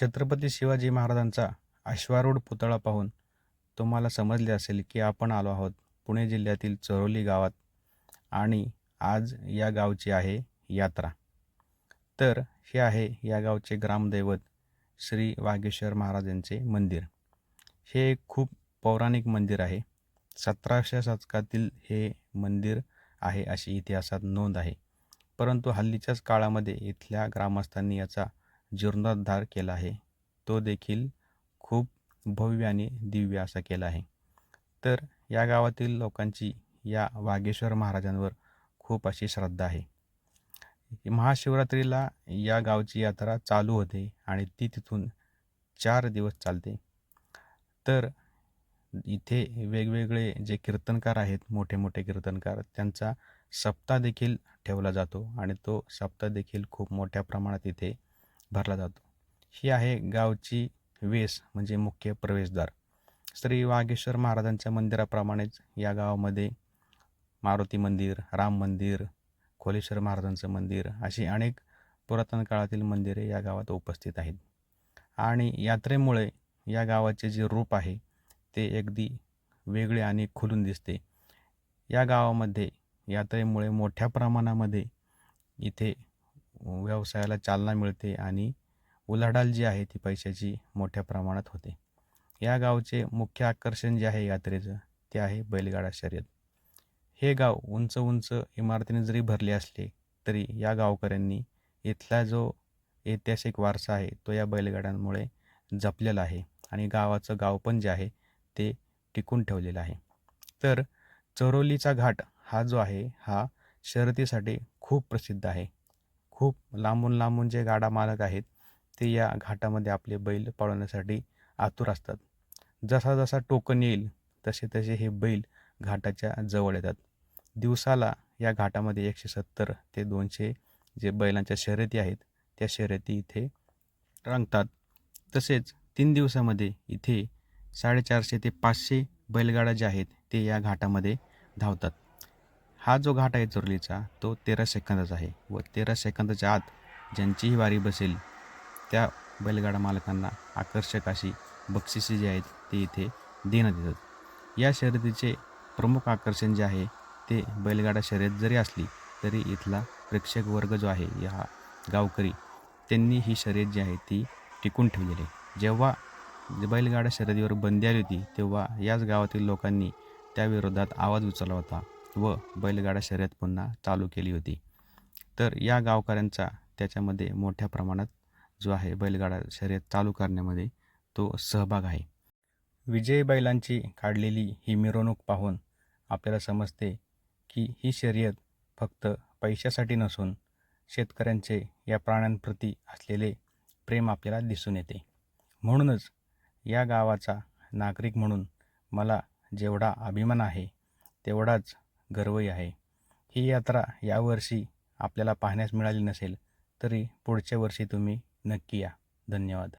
छत्रपती शिवाजी महाराजांचा अश्वारूढ पुतळा पाहून तुम्हाला समजले असेल की आपण आलो आहोत पुणे जिल्ह्यातील चरोली गावात आणि आज या गावची आहे यात्रा. तर हे आहे या गावचे ग्रामदैवत श्री वागेश्वर महाराजांचे मंदिर. हे एक खूप पौराणिक मंदिर आहे. सतराशे शतकातील हे मंदिर आहे अशी इतिहासात नोंद आहे. परंतु हल्लीच्याच काळामध्ये इथल्या ग्रामस्थांनी याचा जीर्णोद्धार केला आहे. तो देखील खूप भव्य आणि दिव्य असा केला आहे. तर या गावातील लोकांची या वागेश्वर महाराजांवर खूप अशी श्रद्धा आहे. महाशिवरात्रीला या गावची यात्रा चालू होते आणि ती तिथून चार दिवस चालते. तर इथे वेगवेगळे जे कीर्तनकार आहेत मोठे मोठे कीर्तनकार त्यांचा सप्ताह देखील ठेवला जातो आणि तो सप्ताह देखील खूप मोठ्या प्रमाणात इथे भरला जातो. ही आहे गावची वेस म्हणजे मुख्य प्रवेशद्वार. श्री वागेश्वर महाराजांच्या मंदिराप्रमाणेच या गावामध्ये मारुती मंदिर राम मंदिर खोलेश्वर महाराजांचं मंदिर अशी अनेक पुरातन काळातील मंदिरे या गावात उपस्थित आहेत. आणि यात्रेमुळे या गावाचे जे रूप आहे ते अगदी वेगळे आणि खुलून दिसते. या गावामध्ये यात्रेमुळे मोठ्या प्रमाणामध्ये इथे व्यवसायाला चालना मिळते आणि उलाढाल जी आहे ती पैशाची मोठ्या प्रमाणात होते. या गावचे मुख्य आकर्षण जे आहे यात्रेचं ते आहे बैलगाडा शर्यत. हे गाव उंच उंच इमारतीने जरी भरले असले तरी या गावकऱ्यांनी इथला जो ऐतिहासिक वारसा आहे तो या बैलगाड्यांमुळे जपलेला आहे आणि गावाचं गाव पण जे आहे ते टिकून ठेवलेलं आहे. तर चरोलीचा घाट हा जो आहे हा शर्यतीसाठी खूप प्रसिद्ध आहे. खूप लांबून लांबून जे गाडा मालक आहेत ते या घाटामध्ये आपले बैल पळवण्यासाठी आतुर असतात. जसा जसा टोकन येईल तसे तसे हे बैल घाटाच्या जवळ येतात. दिवसाला या घाटामध्ये एकशे सत्तर ते दोनशे जे बैलांच्या शर्यती आहेत त्या शर्यती इथे रंगतात. तसेच तीन दिवसामध्ये इथे साडेचारशे ते पाचशे बैलगाडा जे आहेत ते या घाटामध्ये धावतात. हा जो घाट आहे चोरलीचा तो तेरा सेकंदाचा आहे व तेरा सेकंदाच्या आत ज्यांचीही वारी बसेल त्या बैलगाडा मालकांना आकर्षक अशी बक्षिसे जी आहेत ती इथे देण्यात येतात. या शर्यतीचे प्रमुख आकर्षण जे आहे ते बैलगाडा शर्यत जरी असली तरी इथला प्रेक्षक वर्ग जो आहे या गावकरी त्यांनी ही शर्यत जी आहे ती टिकून ठेवलेली आहे. जेव्हा बैलगाडा शर्यतीवर बंदी आली होती तेव्हा याच गावातील लोकांनी त्याविरोधात आवाज उचलला होता. व बैलगाडा शर्यत पुन्हा चालू केली होती. तर या गावकऱ्यांचा त्याच्यामध्ये मोठ्या प्रमाणात जो आहे बैलगाडा शर्यत चालू करण्यामध्ये तो सहभाग आहे. विजयी बैलांची काढलेली ही मिरवणूक पाहून आपल्याला समजते की ही शर्यत फक्त पैशासाठी नसून शेतकऱ्यांचे या प्राण्यांप्रती असलेले प्रेम आपल्याला दिसून येते. म्हणूनच या गावाचा नागरिक म्हणून मला जेवढा अभिमान आहे तेवढाच गर्वही आहे. ही यात्रा यावर्षी आपल्याला पाहण्यास मिळाली नसेल तरी पुढच्या वर्षी तुम्ही नक्की या. धन्यवाद.